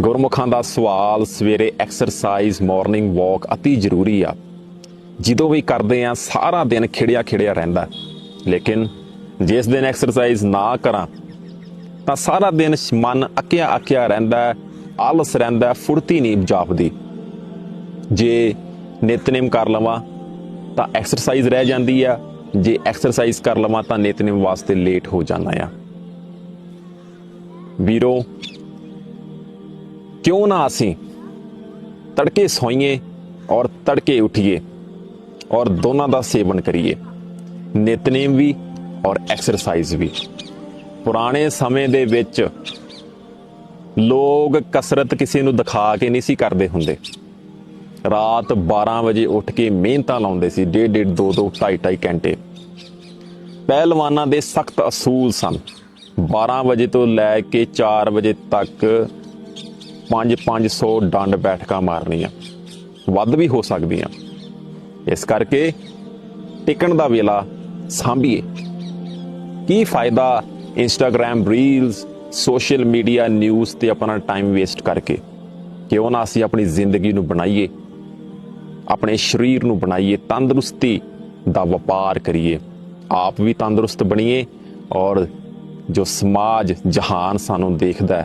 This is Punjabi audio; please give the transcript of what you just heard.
ਗੁਰਮੁਖਾਂ ਦਾ ਸਵਾਲ ਸਵੇਰੇ ਐਕਸਰਸਾਈਜ਼ ਮਾਰਨਿੰਗ ਵਾਕ ਅਤੀ ਜ਼ਰੂਰੀ ਆ। ਜਦੋਂ ਵੀ ਕਰਦੇ ਆ, ਸਾਰਾ ਦਿਨ ਖਿੜਿਆ ਖਿੜਿਆ ਰਹਿੰਦਾ। ਲੇਕਿਨ ਜਿਸ ਦਿਨ ਐਕਸਰਸਾਈਜ਼ ਨਾ ਕਰਾਂ, ਤਾਂ ਸਾਰਾ ਦਿਨ ਮਨ ਅੱਕਿਆ ਅੱਕਿਆ ਰਹਿੰਦਾ, ਆਲਸ ਰਹਿੰਦਾ, ਫੁਰਤੀ ਨਹੀਂ ਜਾਪਦੀ। ਜੇ ਨਿਤਨੇਮ ਕਰ ਲਵਾਂ, ਤਾਂ ਐਕਸਰਸਾਈਜ਼ ਰਹਿ ਜਾਂਦੀ ਆ। ਜੇ ਐਕਸਰਸਾਈਜ਼ ਕਰ ਲਵਾਂ, ਤਾਂ ਨਿਤਨੇਮ ਵਾਸਤੇ ਲੇਟ ਹੋ ਜਾਂਦਾ ਆ। ਵੀਰੋ ਕਿਉਂ ਨਾ ਅਸੀਂ ਤੜਕੇ ਸੋਈਏ ਔਰ ਤੜਕੇ ਉਠੀਏ ਔਰ ਦੋਨਾਂ ਦਾ ਸੇਵਨ ਕਰੀਏ। ਨਿਤਨੇਮ ਵੀ ਔਰ ਐਕਸਰਸਾਈਜ਼ ਵੀ। ਪੁਰਾਣੇ ਸਮੇਂ ਦੇ ਵਿੱਚ ਲੋਕ ਕਸਰਤ ਕਿਸੇ ਨੂੰ ਦਿਖਾ ਕੇ ਨਹੀਂ ਸੀ ਕਰਦੇ ਹੁੰਦੇ। ਰਾਤ 12 ਵਜੇ ਉੱਠ ਕੇ ਮਿਹਨਤਾਂ ਲਾਉਂਦੇ ਸੀ, ਡੇਢ ਡੇਢ, ਦੋ ਦੋ, ਢਾਈ ਢਾਈ ਘੰਟੇ। ਪਹਿਲਵਾਨਾਂ ਦੇ ਸਖਤ ਅਸੂਲ ਸਨ। 12 ਵਜੇ ਤੋਂ ਲੈ ਕੇ 4 ਵਜੇ ਤੱਕ 5-500 ਡੰਡ ਬੈਠਕਾਂ ਮਾਰਨੀਆਂ। ਵੱਧ ਵੀ ਹੋ ਸਕਦੀਆਂ। ਇਸ ਕਰਕੇ ਟਿਕਣ ਦਾ ਵੇਲਾ ਸਾਂਭੀਏ। ਕੀ ਫਾਇਦਾ Instagram reels social media news ਤੇ ਆਪਣਾ ਟਾਈਮ ਵੇਸਟ ਕਰਕੇ? ਕਿਉਂ ਨਾ ਅਸੀਂ ਆਪਣੀ ਜ਼ਿੰਦਗੀ ਨੂੰ ਬਣਾਈਏ। ਆਪਣੇ ਸਰੀਰ ਨੂੰ ਬਣਾਈਏ, ਤੰਦਰੁਸਤੀ ਦਾ ਵਪਾਰ ਕਰੀਏ। ਆਪ ਵੀ ਤੰਦਰੁਸਤ ਬਣੀਏ ਔਰ ਜੋ ਸਮਾਜ ਜਹਾਨ ਸਾਨੂੰ ਦੇਖਦਾ